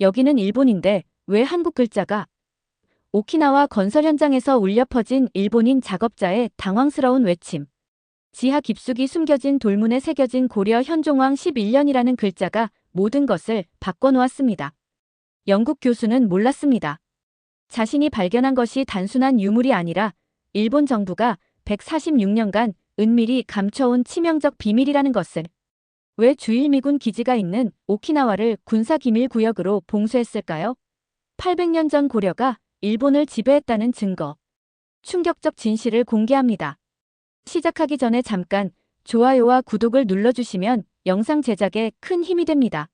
여기는 일본인데 왜 한국 글자가? 오키나와 건설 현장에서 울려 퍼진 일본인 작업자의 당황스러운 외침. 지하 깊숙이 숨겨진 돌문에 새겨진 고려 현종왕 11년이라는 글자가 모든 것을 바꿔놓았습니다. 영국 교수는 몰랐습니다. 자신이 발견한 것이 단순한 유물이 아니라 일본 정부가 146년간 은밀히 감춰온 치명적 비밀이라는 것을 왜 주일미군 기지가 있는 오키나와를 군사기밀구역으로 봉쇄했을까요? 800년 전 고려가 일본을 지배했다는 증거. 충격적 진실을 공개합니다. 시작하기 전에 잠깐 좋아요와 구독을 눌러주시면 영상 제작에 큰 힘이 됩니다.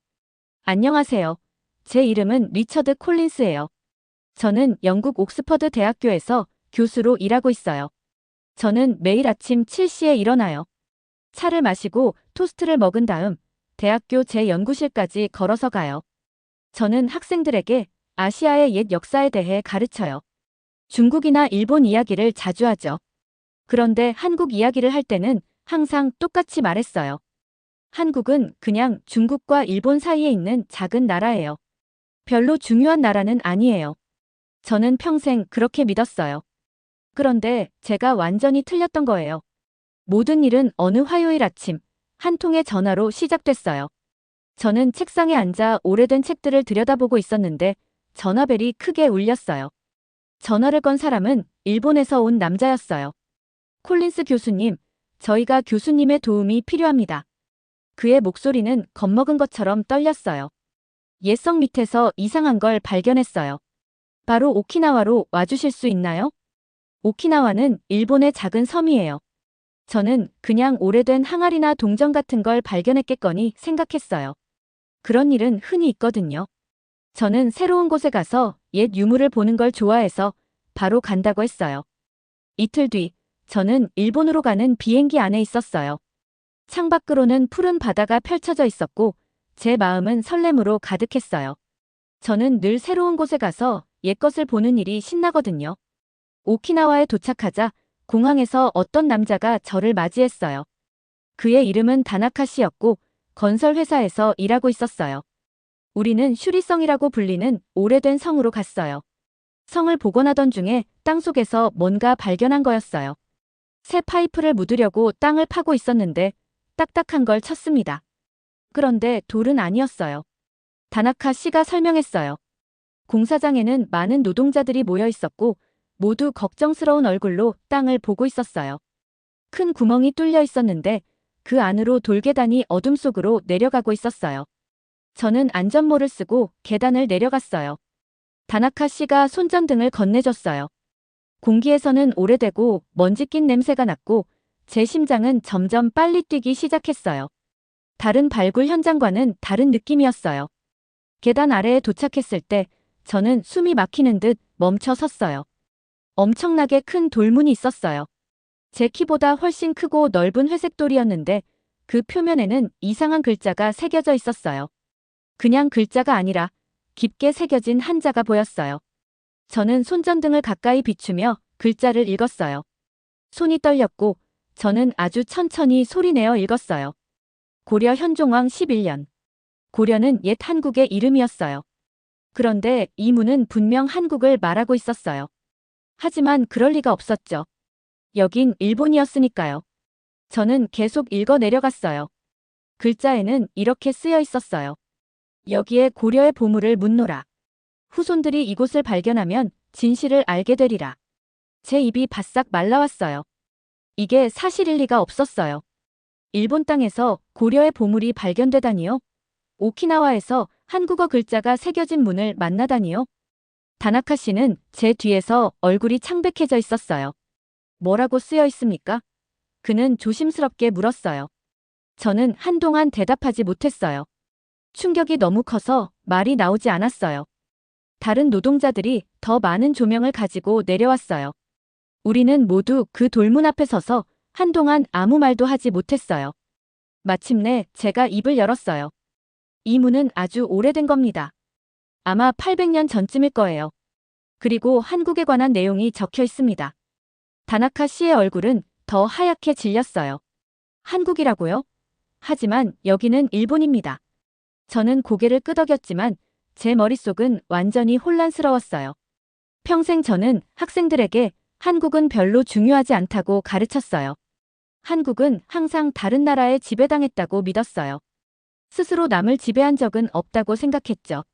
안녕하세요. 제 이름은 리처드 콜린스예요. 저는 영국 옥스퍼드 대학교에서 교수로 일하고 있어요. 저는 매일 아침 7시에 일어나요. 차를 마시고 토스트를 먹은 다음 대학교 제 연구실까지 걸어서 가요. 저는 학생들에게 아시아의 옛 역사에 대해 가르쳐요. 중국이나 일본 이야기를 자주 하죠. 그런데 한국 이야기를 할 때는 항상 똑같이 말했어요. 한국은 그냥 중국과 일본 사이에 있는 작은 나라예요. 별로 중요한 나라는 아니에요. 저는 평생 그렇게 믿었어요. 그런데 제가 완전히 틀렸던 거예요. 모든 일은 어느 화요일 아침 한 통의 전화로 시작됐어요. 저는 책상에 앉아 오래된 책들을 들여다보고 있었는데 전화벨이 크게 울렸어요. 전화를 건 사람은 일본에서 온 남자였어요. 콜린스 교수님, 저희가 교수님의 도움이 필요합니다. 그의 목소리는 겁먹은 것처럼 떨렸어요. 옛성 밑에서 이상한 걸 발견했어요. 바로 오키나와로 와주실 수 있나요? 오키나와는 일본의 작은 섬이에요. 저는 그냥 오래된 항아리나 동전 같은 걸 발견했겠거니 생각했어요. 그런 일은 흔히 있거든요. 저는 새로운 곳에 가서 옛 유물을 보는 걸 좋아해서 바로 간다고 했어요. 이틀 뒤, 저는 일본으로 가는 비행기 안에 있었어요. 창밖으로는 푸른 바다가 펼쳐져 있었고, 제 마음은 설렘으로 가득했어요. 저는 늘 새로운 곳에 가서 옛것을 보는 일이 신나거든요. 오키나와에 도착하자 공항에서 어떤 남자가 저를 맞이했어요. 그의 이름은 다나카 씨였고 건설 회사에서 일하고 있었어요. 우리는 슈리성이라고 불리는 오래된 성으로 갔어요. 성을 복원하던 중에 땅속에서 뭔가 발견한 거였어요. 새 파이프를 묻으려고 땅을 파고 있었는데 딱딱한 걸 쳤습니다. 그런데 돌은 아니었어요. 다나카 씨가 설명했어요. 공사장에는 많은 노동자들이 모여 있었고 모두 걱정스러운 얼굴로 땅을 보고 있었어요. 큰 구멍이 뚫려 있었는데 그 안으로 돌계단이 어둠 속으로 내려가고 있었어요. 저는 안전모를 쓰고 계단을 내려갔어요. 다나카 씨가 손전등을 건네줬어요. 공기에서는 오래되고 먼지 낀 냄새가 났고 제 심장은 점점 빨리 뛰기 시작했어요. 다른 발굴 현장과는 다른 느낌이었어요. 계단 아래에 도착했을 때 저는 숨이 막히는 듯 멈춰 섰어요. 엄청나게 큰 돌문이 있었어요. 제 키보다 훨씬 크고 넓은 회색 돌이었는데 그 표면에는 이상한 글자가 새겨져 있었어요. 그냥 글자가 아니라 깊게 새겨진 한자가 보였어요. 저는 손전등을 가까이 비추며 글자를 읽었어요. 손이 떨렸고 저는 아주 천천히 소리내어 읽었어요. 고려 현종왕 11년. 고려는 옛 한국의 이름이었어요. 그런데 이 문은 분명 한국을 말하고 있었어요. 하지만 그럴 리가 없었죠. 여긴 일본이었으니까요. 저는 계속 읽어 내려갔어요. 글자에는 이렇게 쓰여 있었어요. 여기에 고려의 보물을 묻노라. 후손들이 이곳을 발견하면 진실을 알게 되리라. 제 입이 바싹 말라왔어요. 이게 사실일 리가 없었어요. 일본 땅에서 고려의 보물이 발견되다니요? 오키나와에서 한국어 글자가 새겨진 문을 만나다니요? 다나카 씨는 제 뒤에서 얼굴이 창백해져 있었어요. 뭐라고 쓰여 있습니까? 그는 조심스럽게 물었어요. 저는 한동안 대답하지 못했어요. 충격이 너무 커서 말이 나오지 않았어요. 다른 노동자들이 더 많은 조명을 가지고 내려왔어요. 우리는 모두 그 돌문 앞에 서서 한동안 아무 말도 하지 못했어요. 마침내 제가 입을 열었어요. 이 문은 아주 오래된 겁니다. 아마 800년 전쯤일 거예요. 그리고 한국에 관한 내용이 적혀 있습니다. 다나카 씨의 얼굴은 더 하얗게 질렸어요. 한국이라고요? 하지만 여기는 일본입니다. 저는 고개를 끄덕였지만 제 머릿속은 완전히 혼란스러웠어요. 평생 저는 학생들에게 한국은 별로 중요하지 않다고 가르쳤어요. 한국은 항상 다른 나라에 지배당했다고 믿었어요. 스스로 남을 지배한 적은 없다고 생각했죠.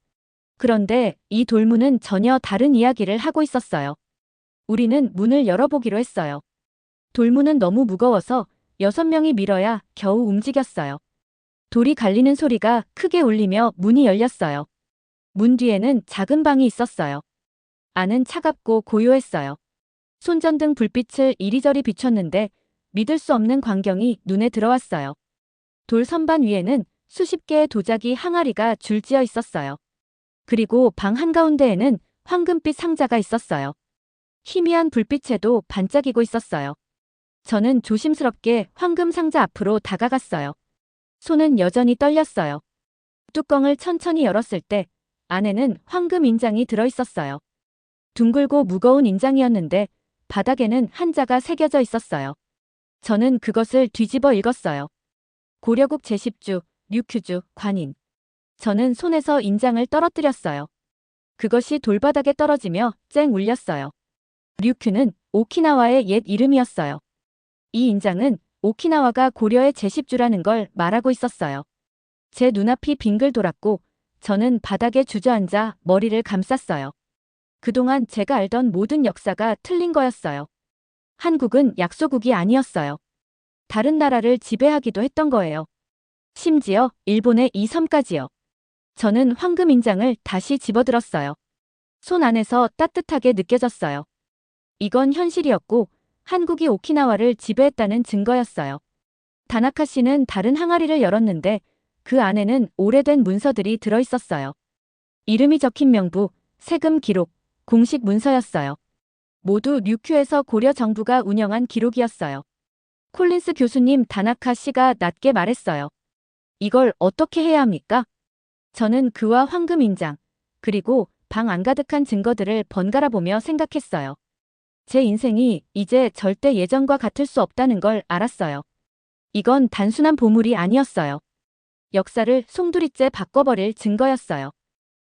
그런데 이 돌문은 전혀 다른 이야기를 하고 있었어요. 우리는 문을 열어보기로 했어요. 돌문은 너무 무거워서 여섯 명이 밀어야 겨우 움직였어요. 돌이 갈리는 소리가 크게 울리며 문이 열렸어요. 문 뒤에는 작은 방이 있었어요. 안은 차갑고 고요했어요. 손전등 불빛을 이리저리 비췄는데 믿을 수 없는 광경이 눈에 들어왔어요. 돌 선반 위에는 수십 개의 도자기 항아리가 줄지어 있었어요. 그리고 방 한가운데에는 황금빛 상자가 있었어요. 희미한 불빛에도 반짝이고 있었어요. 저는 조심스럽게 황금 상자 앞으로 다가갔어요. 손은 여전히 떨렸어요. 뚜껑을 천천히 열었을 때 안에는 황금 인장이 들어 있었어요. 둥글고 무거운 인장이었는데 바닥에는 한자가 새겨져 있었어요. 저는 그것을 뒤집어 읽었어요. 고려국 제10주, 류큐주, 관인. 저는 손에서 인장을 떨어뜨렸어요. 그것이 돌바닥에 떨어지며 쨍 울렸어요. 류큐는 오키나와의 옛 이름이었어요. 이 인장은 오키나와가 고려의 제10주라는 걸 말하고 있었어요. 제 눈앞이 빙글 돌았고 저는 바닥에 주저앉아 머리를 감쌌어요. 그동안 제가 알던 모든 역사가 틀린 거였어요. 한국은 약소국이 아니었어요. 다른 나라를 지배하기도 했던 거예요. 심지어 일본의 이 섬까지요. 저는 황금 인장을 다시 집어들었어요. 손 안에서 따뜻하게 느껴졌어요. 이건 현실이었고 한국이 오키나와를 지배했다는 증거였어요. 다나카 씨는 다른 항아리를 열었는데 그 안에는 오래된 문서들이 들어 있었어요. 이름이 적힌 명부, 세금 기록, 공식 문서였어요. 모두 류큐에서 고려 정부가 운영한 기록이었어요. 콜린스 교수님 다나카 씨가 낮게 말했어요. 이걸 어떻게 해야 합니까? 저는 그와 황금 인장, 그리고 방 안 가득한 증거들을 번갈아 보며 생각했어요. 제 인생이 이제 절대 예전과 같을 수 없다는 걸 알았어요. 이건 단순한 보물이 아니었어요. 역사를 송두리째 바꿔버릴 증거였어요.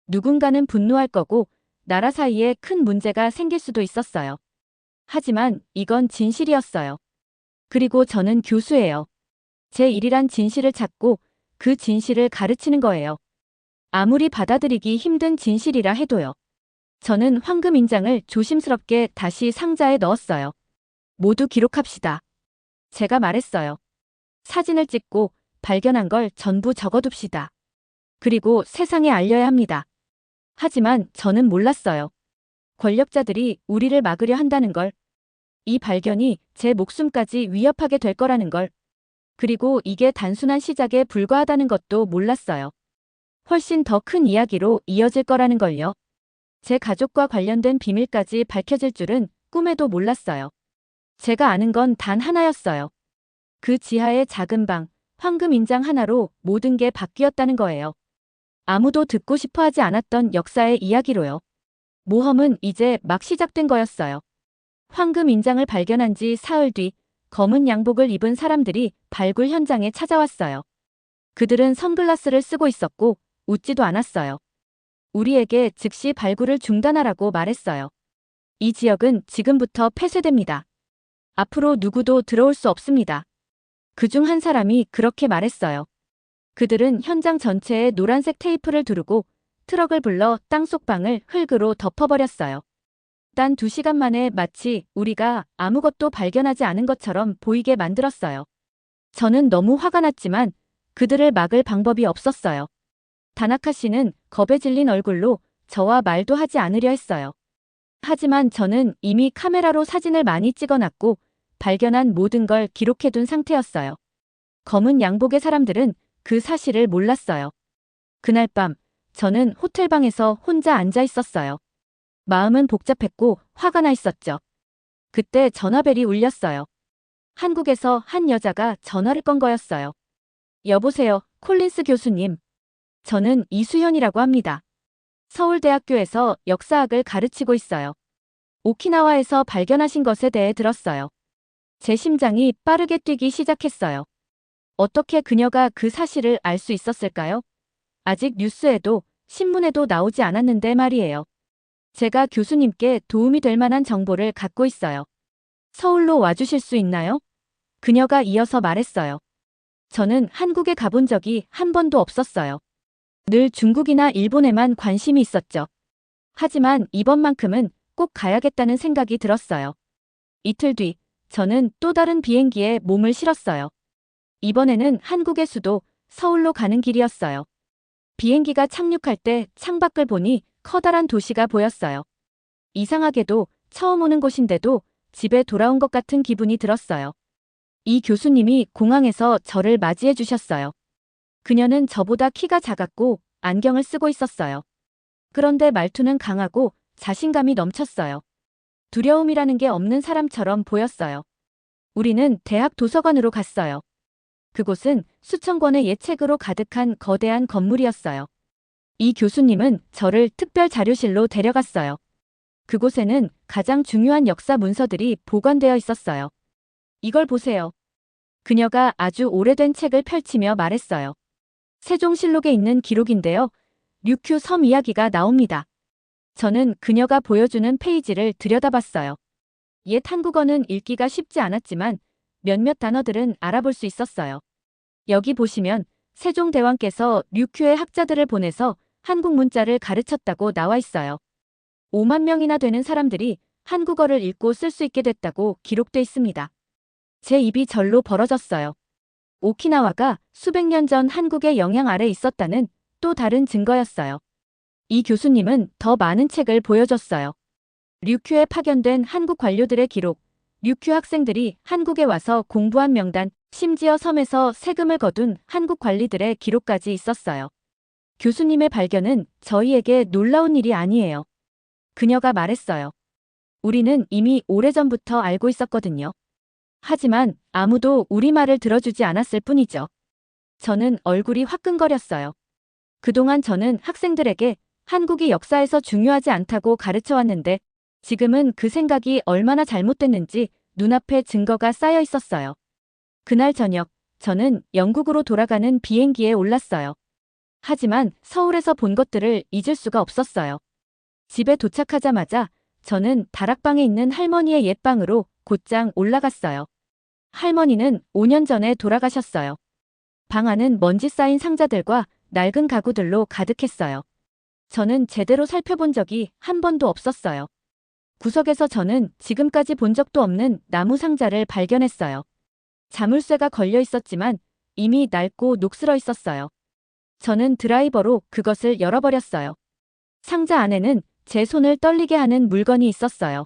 누군가는 분노할 거고 나라 사이에 큰 문제가 생길 수도 있었어요. 하지만 이건 진실이었어요. 그리고 저는 교수예요. 제 일이란 진실을 찾고 그 진실을 가르치는 거예요. 아무리 받아들이기 힘든 진실이라 해도요. 저는 황금 인장을 조심스럽게 다시 상자에 넣었어요. 모두 기록합시다. 제가 말했어요. 사진을 찍고 발견한 걸 전부 적어둡시다. 그리고 세상에 알려야 합니다. 하지만 저는 몰랐어요. 권력자들이 우리를 막으려 한다는 걸. 이 발견이 제 목숨까지 위협하게 될 거라는 걸. 그리고 이게 단순한 시작에 불과하다는 것도 몰랐어요. 훨씬 더 큰 이야기로 이어질 거라는 걸요. 제 가족과 관련된 비밀까지 밝혀질 줄은 꿈에도 몰랐어요. 제가 아는 건 단 하나였어요. 그 지하의 작은 방, 황금 인장 하나로 모든 게 바뀌었다는 거예요. 아무도 듣고 싶어 하지 않았던 역사의 이야기로요. 모험은 이제 막 시작된 거였어요. 황금 인장을 발견한 지 사흘 뒤 검은 양복을 입은 사람들이 발굴 현장에 찾아왔어요. 그들은 선글라스를 쓰고 있었고 웃지도 않았어요. 우리에게 즉시 발굴을 중단하라고 말했어요. 이 지역은 지금부터 폐쇄됩니다. 앞으로 누구도 들어올 수 없습니다. 그 중 한 사람이 그렇게 말했어요. 그들은 현장 전체에 노란색 테이프를 두르고 트럭을 불러 땅속 방을 흙으로 덮어버렸어요. 단두 시간 만에 마치 우리가 아무것도 발견하지 않은 것처럼 보이게 만들었어요. 저는 너무 화가 났지만 그들을 막을 방법이 없었어요. 다나카 씨는 겁에 질린 얼굴로 저와 말도 하지 않으려 했어요. 하지만 저는 이미 카메라로 사진을 많이 찍어놨고 발견한 모든 걸 기록해둔 상태였어요. 검은 양복의 사람들은 그 사실을 몰랐어요. 그날 밤 저는 호텔방에서 혼자 앉아 있었어요. 마음은 복잡했고 화가 나 있었죠. 그때 전화벨이 울렸어요. 한국에서 한 여자가 전화를 건 거였어요. 여보세요, 콜린스 교수님. 저는 이수현이라고 합니다. 서울대학교에서 역사학을 가르치고 있어요. 오키나와에서 발견하신 것에 대해 들었어요. 제 심장이 빠르게 뛰기 시작했어요. 어떻게 그녀가 그 사실을 알 수 있었을까요? 아직 뉴스에도 신문에도 나오지 않았는데 말이에요. 제가 교수님께 도움이 될 만한 정보를 갖고 있어요. 서울로 와주실 수 있나요? 그녀가 이어서 말했어요. 저는 한국에 가본 적이 한 번도 없었어요. 늘 중국이나 일본에만 관심이 있었죠. 하지만 이번만큼은 꼭 가야겠다는 생각이 들었어요. 이틀 뒤, 저는 또 다른 비행기에 몸을 실었어요. 이번에는 한국의 수도 서울로 가는 길이었어요. 비행기가 착륙할 때 창밖을 보니 커다란 도시가 보였어요. 이상하게도 처음 오는 곳인데도 집에 돌아온 것 같은 기분이 들었어요. 이 교수님이 공항에서 저를 맞이해 주셨어요. 그녀는 저보다 키가 작았고 안경을 쓰고 있었어요. 그런데 말투는 강하고 자신감이 넘쳤어요. 두려움이라는 게 없는 사람처럼 보였어요. 우리는 대학 도서관으로 갔어요. 그곳은 수천 권의 예책으로 가득한 거대한 건물이었어요. 이 교수님은 저를 특별 자료실로 데려갔어요. 그곳에는 가장 중요한 역사 문서들이 보관되어 있었어요. 이걸 보세요. 그녀가 아주 오래된 책을 펼치며 말했어요. 세종실록에 있는 기록인데요. 류큐 섬 이야기가 나옵니다. 저는 그녀가 보여주는 페이지를 들여다봤어요. 옛 한국어는 읽기가 쉽지 않았지만 몇몇 단어들은 알아볼 수 있었어요. 여기 보시면 세종대왕께서 류큐의 학자들을 보내서 한국 문자를 가르쳤다고 나와 있어요. 5만 명이나 되는 사람들이 한국어를 읽고 쓸 수 있게 됐다고 기록돼 있습니다. 제 입이 절로 벌어졌어요. 오키나와가 수백 년 전 한국의 영향 아래 있었다는 또 다른 증거였어요. 이 교수님은 더 많은 책을 보여줬어요. 류큐에 파견된 한국 관료들의 기록, 류큐 학생들이 한국에 와서 공부한 명단, 심지어 섬에서 세금을 거둔 한국 관리들의 기록까지 있었어요. 교수님의 발견은 저희에게 놀라운 일이 아니에요. 그녀가 말했어요. 우리는 이미 오래전부터 알고 있었거든요. 하지만 아무도 우리 말을 들어주지 않았을 뿐이죠. 저는 얼굴이 화끈거렸어요. 그동안 저는 학생들에게 한국이 역사에서 중요하지 않다고 가르쳐 왔는데 지금은 그 생각이 얼마나 잘못됐는지 눈앞에 증거가 쌓여 있었어요. 그날 저녁, 저는 영국으로 돌아가는 비행기에 올랐어요. 하지만 서울에서 본 것들을 잊을 수가 없었어요. 집에 도착하자마자 저는 다락방에 있는 할머니의 옛방으로 곧장 올라갔어요. 할머니는 5년 전에 돌아가셨어요. 방 안은 먼지 쌓인 상자들과 낡은 가구들로 가득했어요. 저는 제대로 살펴본 적이 한 번도 없었어요. 구석에서 저는 지금까지 본 적도 없는 나무 상자를 발견했어요. 자물쇠가 걸려 있었지만 이미 낡고 녹슬어 있었어요. 저는 드라이버로 그것을 열어버렸어요. 상자 안에는 제 손을 떨리게 하는 물건이 있었어요.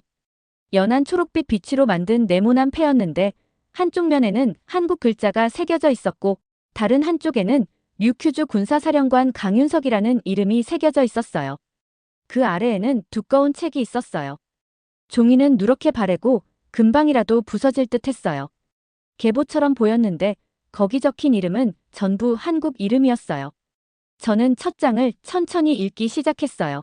연한 초록빛 비치로 만든 네모난 패였는데 한쪽 면에는 한국 글자가 새겨져 있었고 다른 한쪽에는 류큐주 군사사령관 강윤석이라는 이름이 새겨져 있었어요. 그 아래에는 두꺼운 책이 있었어요. 종이는 누렇게 바래고 금방이라도 부서질 듯 했어요. 계보처럼 보였는데 거기 적힌 이름은 전부 한국 이름이었어요. 저는 첫 장을 천천히 읽기 시작했어요.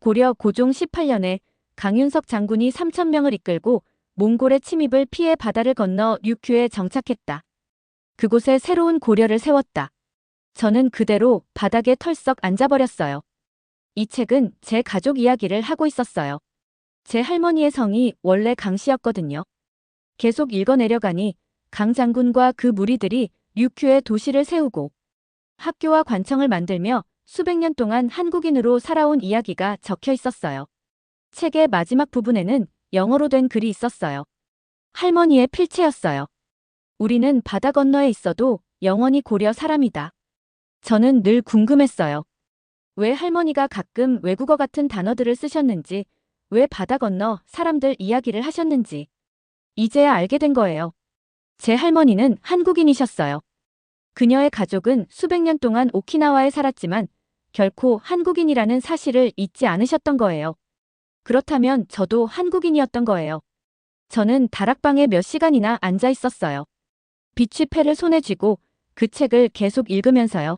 고려 고종 18년에 강윤석 장군이 3천명을 이끌고 몽골의 침입을 피해 바다를 건너 류큐에 정착했다. 그곳에 새로운 고려를 세웠다. 저는 그대로 바닥에 털썩 앉아버렸어요. 이 책은 제 가족 이야기를 하고 있었어요. 제 할머니의 성이 원래 강씨였거든요. 계속 읽어내려가니 강 장군과 그 무리들이 류큐에 도시를 세우고 학교와 관청을 만들며 수백 년 동안 한국인으로 살아온 이야기가 적혀 있었어요. 책의 마지막 부분에는 영어로 된 글이 있었어요. 할머니의 필체였어요. 우리는 바다 건너에 있어도 영원히 고려 사람이다. 저는 늘 궁금했어요. 왜 할머니가 가끔 외국어 같은 단어들을 쓰셨는지, 왜 바다 건너 사람들 이야기를 하셨는지. 이제야 알게 된 거예요. 제 할머니는 한국인이셨어요. 그녀의 가족은 수백 년 동안 오키나와에 살았지만 결코 한국인이라는 사실을 잊지 않으셨던 거예요. 그렇다면 저도 한국인이었던 거예요. 저는 다락방에 몇 시간이나 앉아 있었어요. 빛이 패를 손에 쥐고 그 책을 계속 읽으면서요.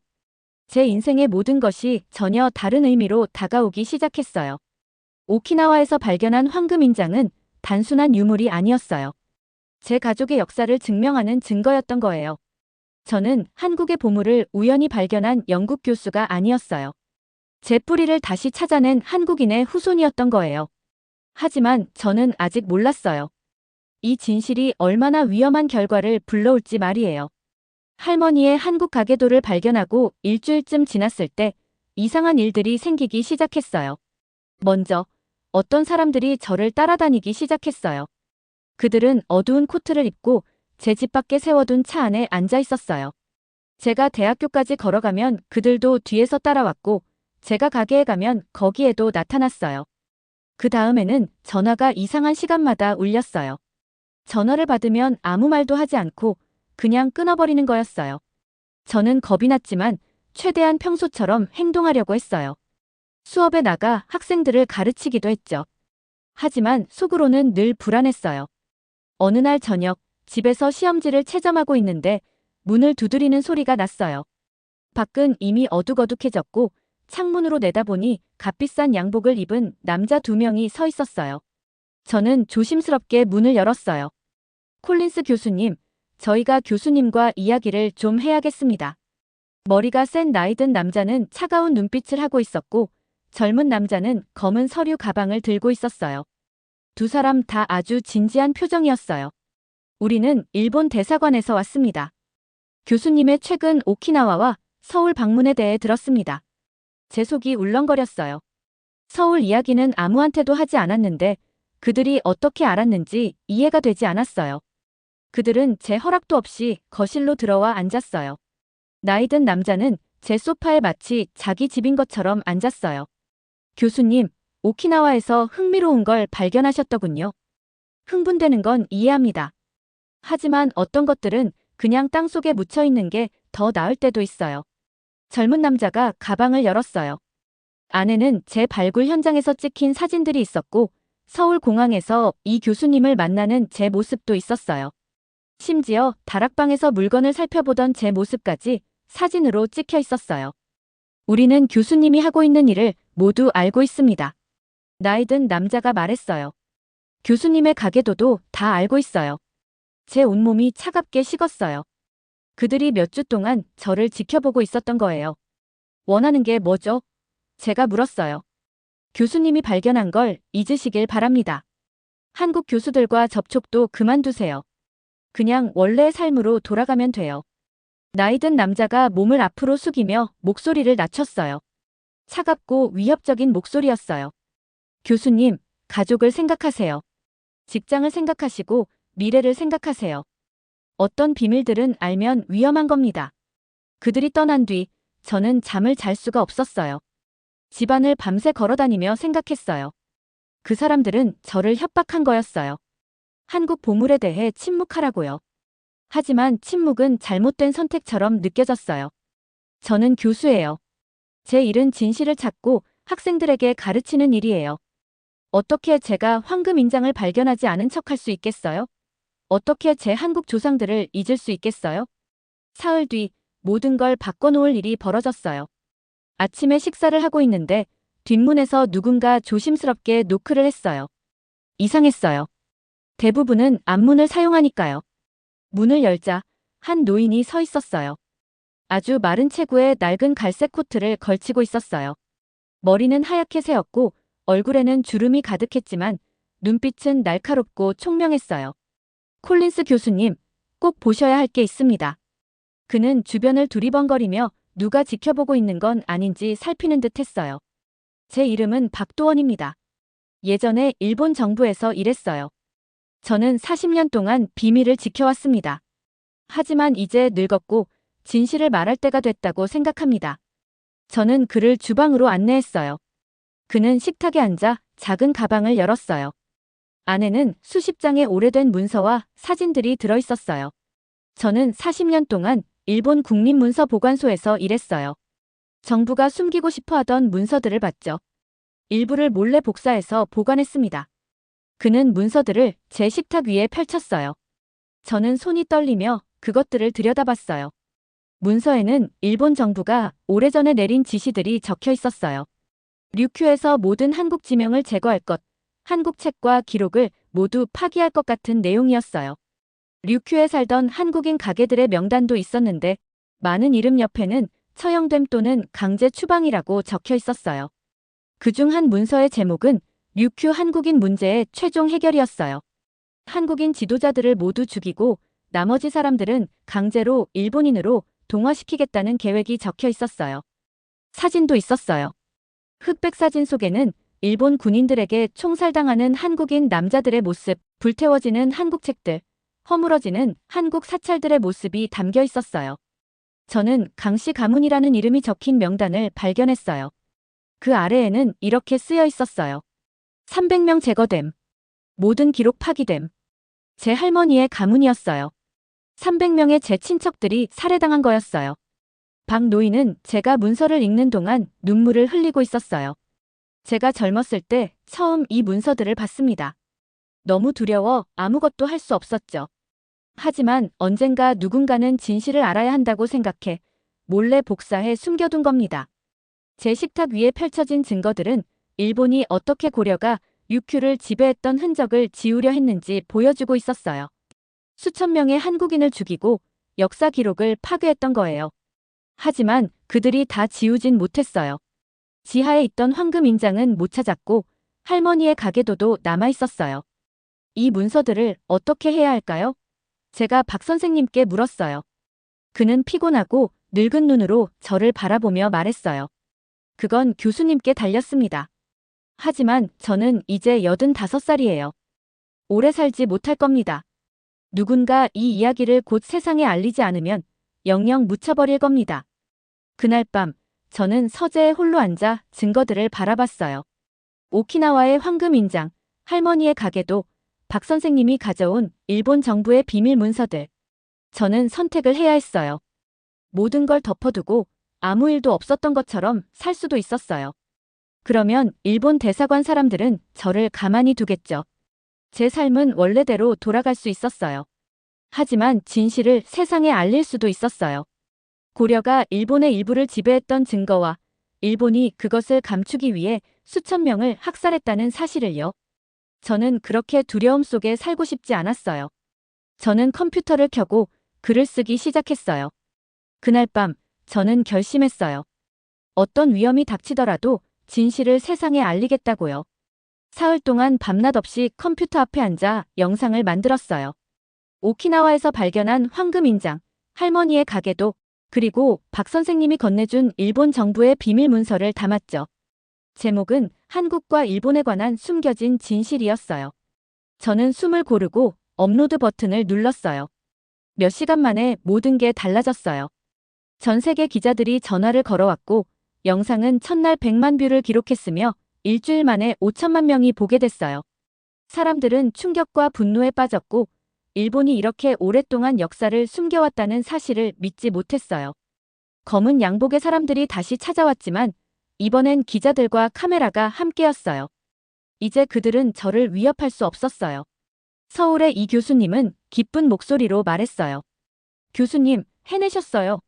제 인생의 모든 것이 전혀 다른 의미로 다가오기 시작했어요. 오키나와에서 발견한 황금인장은 단순한 유물이 아니었어요. 제 가족의 역사를 증명하는 증거였던 거예요. 저는 한국의 보물을 우연히 발견한 영국 교수가 아니었어요. 제 뿌리를 다시 찾아낸 한국인의 후손이었던 거예요. 하지만 저는 아직 몰랐어요. 이 진실이 얼마나 위험한 결과를 불러올지 말이에요. 할머니의 한국 가계도를 발견하고 일주일쯤 지났을 때 이상한 일들이 생기기 시작했어요. 먼저 어떤 사람들이 저를 따라다니기 시작했어요. 그들은 어두운 코트를 입고 제 집 밖에 세워둔 차 안에 앉아 있었어요. 제가 대학교까지 걸어가면 그들도 뒤에서 따라왔고 제가 가게에 가면 거기에도 나타났어요. 그 다음에는 전화가 이상한 시간마다 울렸어요. 전화를 받으면 아무 말도 하지 않고 그냥 끊어버리는 거였어요. 저는 겁이 났지만 최대한 평소처럼 행동하려고 했어요. 수업에 나가 학생들을 가르치기도 했죠. 하지만 속으로는 늘 불안했어요. 어느 날 저녁, 집에서 시험지를 채점하고 있는데 문을 두드리는 소리가 났어요. 밖은 이미 어둑어둑해졌고 창문으로 내다보니 값비싼 양복을 입은 남자 두 명이 서 있었어요. 저는 조심스럽게 문을 열었어요. 콜린스 교수님, 저희가 교수님과 이야기를 좀 해야겠습니다. 머리가 센 나이든 남자는 차가운 눈빛을 하고 있었고 젊은 남자는 검은 서류 가방을 들고 있었어요. 두 사람 다 아주 진지한 표정이었어요. 우리는 일본 대사관에서 왔습니다. 교수님의 최근 오키나와와 서울 방문에 대해 들었습니다. 제 속이 울렁거렸어요. 서울 이야기는 아무한테도 하지 않았는데 그들이 어떻게 알았는지 이해가 되지 않았어요. 그들은 제 허락도 없이 거실로 들어와 앉았어요. 나이든 남자는 제 소파에 마치 자기 집인 것처럼 앉았어요. 교수님, 오키나와에서 흥미로운 걸 발견하셨더군요. 흥분되는 건 이해합니다. 하지만 어떤 것들은 그냥 땅 속에 묻혀 있는 게 더 나을 때도 있어요. 젊은 남자가 가방을 열었어요. 안에는 제 발굴 현장에서 찍힌 사진들이 있었고 서울 공항에서 이 교수님을 만나는 제 모습도 있었어요. 심지어 다락방에서 물건을 살펴보던 제 모습까지 사진으로 찍혀 있었어요. 우리는 교수님이 하고 있는 일을 모두 알고 있습니다. 나이든 남자가 말했어요. 교수님의 가계도도 다 알고 있어요. 제 온몸이 차갑게 식었어요. 그들이 몇 주 동안 저를 지켜보고 있었던 거예요. 원하는 게 뭐죠? 제가 물었어요. 교수님이 발견한 걸 잊으시길 바랍니다. 한국 교수들과 접촉도 그만두세요. 그냥 원래의 삶으로 돌아가면 돼요. 나이든 남자가 몸을 앞으로 숙이며 목소리를 낮췄어요. 차갑고 위협적인 목소리였어요. 교수님, 가족을 생각하세요. 직장을 생각하시고 미래를 생각하세요. 어떤 비밀들은 알면 위험한 겁니다. 그들이 떠난 뒤 저는 잠을 잘 수가 없었어요. 집안을 밤새 걸어다니며 생각했어요. 그 사람들은 저를 협박한 거였어요. 한국 보물에 대해 침묵하라고요. 하지만 침묵은 잘못된 선택처럼 느껴졌어요. 저는 교수예요. 제 일은 진실을 찾고 학생들에게 가르치는 일이에요. 어떻게 제가 황금 인장을 발견하지 않은 척할 수 있겠어요? 어떻게 제 한국 조상들을 잊을 수 있겠어요? 사흘 뒤 모든 걸 바꿔놓을 일이 벌어졌어요. 아침에 식사를 하고 있는데 뒷문에서 누군가 조심스럽게 노크를 했어요. 이상했어요. 대부분은 앞문을 사용하니까요. 문을 열자 한 노인이 서 있었어요. 아주 마른 체구에 낡은 갈색 코트를 걸치고 있었어요. 머리는 하얗게 새었고 얼굴에는 주름이 가득했지만 눈빛은 날카롭고 총명했어요. 콜린스 교수님, 꼭 보셔야 할 게 있습니다. 그는 주변을 두리번거리며 누가 지켜보고 있는 건 아닌지 살피는 듯 했어요. 제 이름은 박도원입니다. 예전에 일본 정부에서 일했어요. 저는 40년 동안 비밀을 지켜왔습니다. 하지만 이제 늙었고 진실을 말할 때가 됐다고 생각합니다. 저는 그를 주방으로 안내했어요. 그는 식탁에 앉아 작은 가방을 열었어요. 안에는 수십 장의 오래된 문서와 사진들이 들어 있었어요. 저는 40년 동안 일본 국립문서보관소에서 일했어요. 정부가 숨기고 싶어 하던 문서들을 봤죠. 일부를 몰래 복사해서 보관했습니다. 그는 문서들을 제 식탁 위에 펼쳤어요. 저는 손이 떨리며 그것들을 들여다봤어요. 문서에는 일본 정부가 오래전에 내린 지시들이 적혀 있었어요. 류큐에서 모든 한국 지명을 제거할 것, 한국 책과 기록을 모두 파기할 것 같은 내용이었어요. 류큐에 살던 한국인 가게들의 명단도 있었는데 많은 이름 옆에는 처형됨 또는 강제 추방이라고 적혀 있었어요. 그중 한 문서의 제목은 류큐 한국인 문제의 최종 해결이었어요. 한국인 지도자들을 모두 죽이고 나머지 사람들은 강제로 일본인으로 동화시키겠다는 계획이 적혀 있었어요. 사진도 있었어요. 흑백 사진 속에는 일본 군인들에게 총살당하는 한국인 남자들의 모습, 불태워지는 한국 책들, 허물어지는 한국 사찰들의 모습이 담겨 있었어요. 저는 강씨 가문이라는 이름이 적힌 명단을 발견했어요. 그 아래에는 이렇게 쓰여 있었어요. 300명 제거됨. 모든 기록 파기됨. 제 할머니의 가문이었어요. 300명의 제 친척들이 살해당한 거였어요. 박 노인은 제가 문서를 읽는 동안 눈물을 흘리고 있었어요. 제가 젊었을 때 처음 이 문서들을 봤습니다. 너무 두려워 아무것도 할 수 없었죠. 하지만 언젠가 누군가는 진실을 알아야 한다고 생각해 몰래 복사해 숨겨둔 겁니다. 제 식탁 위에 펼쳐진 증거들은 일본이 어떻게 고려가 유큐를 지배했던 흔적을 지우려 했는지 보여주고 있었어요. 수천 명의 한국인을 죽이고 역사 기록을 파괴했던 거예요. 하지만 그들이 다 지우진 못했어요. 지하에 있던 황금 인장은 못 찾았고 할머니의 가게도도 남아 있었어요. 이 문서들을 어떻게 해야 할까요? 제가 박 선생님께 물었어요. 그는 피곤하고 늙은 눈으로 저를 바라보며 말했어요. 그건 교수님께 달렸습니다. 하지만 저는 이제 85살이에요. 오래 살지 못할 겁니다. 누군가 이 이야기를 곧 세상에 알리지 않으면 영영 묻혀버릴 겁니다. 그날 밤 저는 서재에 홀로 앉아 증거들을 바라봤어요. 오키나와의 황금인장, 할머니의 가게도, 박 선생님이 가져온 일본 정부의 비밀 문서들. 저는 선택을 해야 했어요. 모든 걸 덮어두고 아무 일도 없었던 것처럼 살 수도 있었어요. 그러면 일본 대사관 사람들은 저를 가만히 두겠죠. 제 삶은 원래대로 돌아갈 수 있었어요. 하지만 진실을 세상에 알릴 수도 있었어요. 고려가 일본의 일부를 지배했던 증거와 일본이 그것을 감추기 위해 수천 명을 학살했다는 사실을요. 저는 그렇게 두려움 속에 살고 싶지 않았어요. 저는 컴퓨터를 켜고 글을 쓰기 시작했어요. 그날 밤 저는 결심했어요. 어떤 위험이 닥치더라도 진실을 세상에 알리겠다고요. 사흘 동안 밤낮 없이 컴퓨터 앞에 앉아 영상을 만들었어요. 오키나와에서 발견한 황금 인장, 할머니의 가게도, 그리고 박 선생님이 건네준 일본 정부의 비밀 문서를 담았죠. 제목은 한국과 일본에 관한 숨겨진 진실이었어요. 저는 숨을 고르고 업로드 버튼을 눌렀어요. 몇 시간 만에 모든 게 달라졌어요. 전 세계 기자들이 전화를 걸어왔고 영상은 첫날 100만 뷰를 기록했으며 일주일 만에 5천만 명이 보게 됐어요. 사람들은 충격과 분노에 빠졌고 일본이 이렇게 오랫동안 역사를 숨겨왔다는 사실을 믿지 못했어요. 검은 양복의 사람들이 다시 찾아왔지만 이번엔 기자들과 카메라가 함께였어요. 이제 그들은 저를 위협할 수 없었어요. 서울의 이 교수님은 기쁜 목소리로 말했어요. 교수님, 해내셨어요.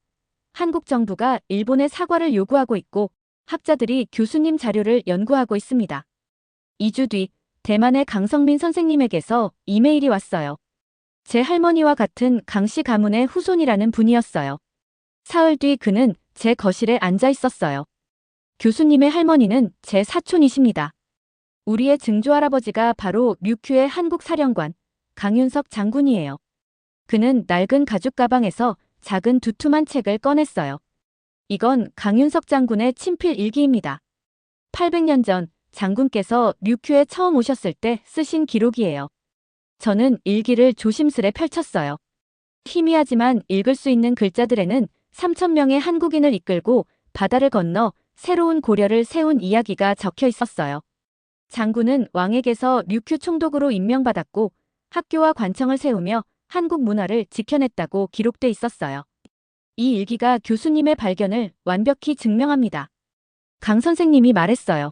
한국 정부가 일본의 사과를 요구하고 있고 학자들이 교수님 자료를 연구하고 있습니다. 2주 뒤 대만의 강성민 선생님에게서 이메일이 왔어요. 제 할머니와 같은 강씨 가문의 후손이라는 분이었어요. 사흘 뒤 그는 제 거실에 앉아 있었어요. 교수님의 할머니는 제 사촌이십니다. 우리의 증조할아버지가 바로 류큐의 한국 사령관 강윤석 장군이에요. 그는 낡은 가죽 가방에서 작은 두툼한 책을 꺼냈어요. 이건 강윤석 장군의 친필 일기입니다. 800년 전 장군께서 류큐에 처음 오셨을 때 쓰신 기록이에요. 저는 일기를 조심스레 펼쳤어요. 희미하지만 읽을 수 있는 글자들에는 3천명의 한국인을 이끌고 바다를 건너 새로운 고려를 세운 이야기가 적혀 있었어요. 장군은 왕에게서 류큐 총독으로 임명받았고 학교와 관청을 세우며 한국 문화를 지켜냈다고 기록돼 있었어요. 이 일기가 교수님의 발견을 완벽히 증명합니다. 강 선생님이 말했어요.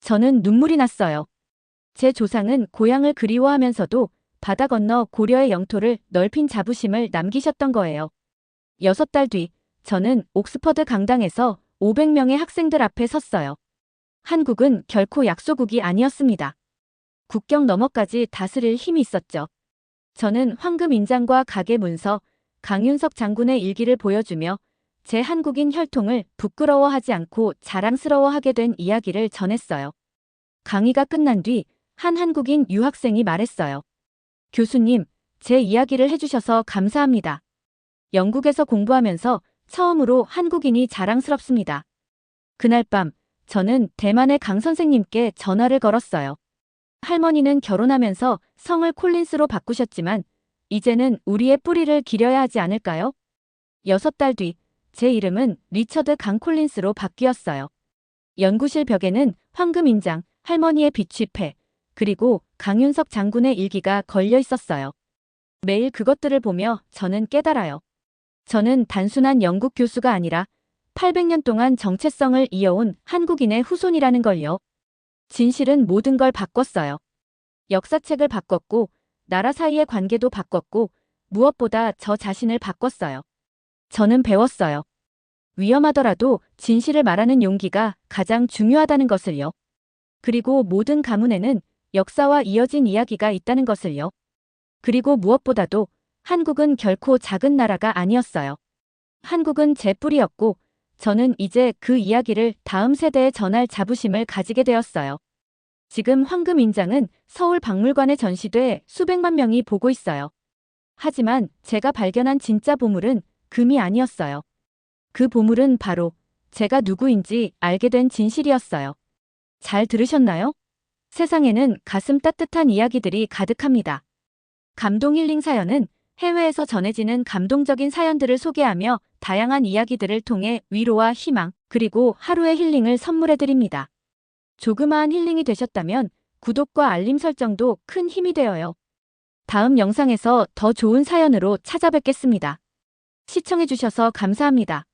저는 눈물이 났어요. 제 조상은 고향을 그리워하면서도 바다 건너 고려의 영토를 넓힌 자부심을 남기셨던 거예요. 여섯 달 뒤, 저는 옥스퍼드 강당에서 500명의 학생들 앞에 섰어요. 한국은 결코 약소국이 아니었습니다. 국경 너머까지 다스릴 힘이 있었죠. 저는 황금 인장과 가계 문서, 강윤석 장군의 일기를 보여주며 제 한국인 혈통을 부끄러워하지 않고 자랑스러워하게 된 이야기를 전했어요. 강의가 끝난 뒤 한 한국인 유학생이 말했어요. 교수님, 제 이야기를 해주셔서 감사합니다. 영국에서 공부하면서 처음으로 한국인이 자랑스럽습니다. 그날 밤, 저는 대만의 강 선생님께 전화를 걸었어요. 할머니는 결혼하면서 성을 콜린스로 바꾸셨지만, 이제는 우리의 뿌리를 기려야 하지 않을까요? 여섯 달 뒤, 제 이름은 리처드 강 콜린스로 바뀌었어요. 연구실 벽에는 황금 인장, 할머니의 비취패, 그리고 강윤석 장군의 일기가 걸려 있었어요. 매일 그것들을 보며 저는 깨달아요. 저는 단순한 영국 교수가 아니라 800년 동안 정체성을 이어온 한국인의 후손이라는 걸요. 진실은 모든 걸 바꿨어요. 역사책을 바꿨고, 나라 사이의 관계도 바꿨고, 무엇보다 저 자신을 바꿨어요. 저는 배웠어요. 위험하더라도 진실을 말하는 용기가 가장 중요하다는 것을요. 그리고 모든 가문에는 역사와 이어진 이야기가 있다는 것을요. 그리고 무엇보다도 한국은 결코 작은 나라가 아니었어요. 한국은 제 뿌리였고, 저는 이제 그 이야기를 다음 세대에 전할 자부심을 가지게 되었어요. 지금 황금인장은 서울 박물관에 전시돼 수백만 명이 보고 있어요. 하지만 제가 발견한 진짜 보물은 금이 아니었어요. 그 보물은 바로 제가 누구인지 알게 된 진실이었어요. 잘 들으셨나요? 세상에는 가슴 따뜻한 이야기들이 가득합니다. 감동 힐링 사연은 해외에서 전해지는 감동적인 사연들을 소개하며 다양한 이야기들을 통해 위로와 희망, 그리고 하루의 힐링을 선물해드립니다. 조그마한 힐링이 되셨다면 구독과 알림 설정도 큰 힘이 되어요. 다음 영상에서 더 좋은 사연으로 찾아뵙겠습니다. 시청해주셔서 감사합니다.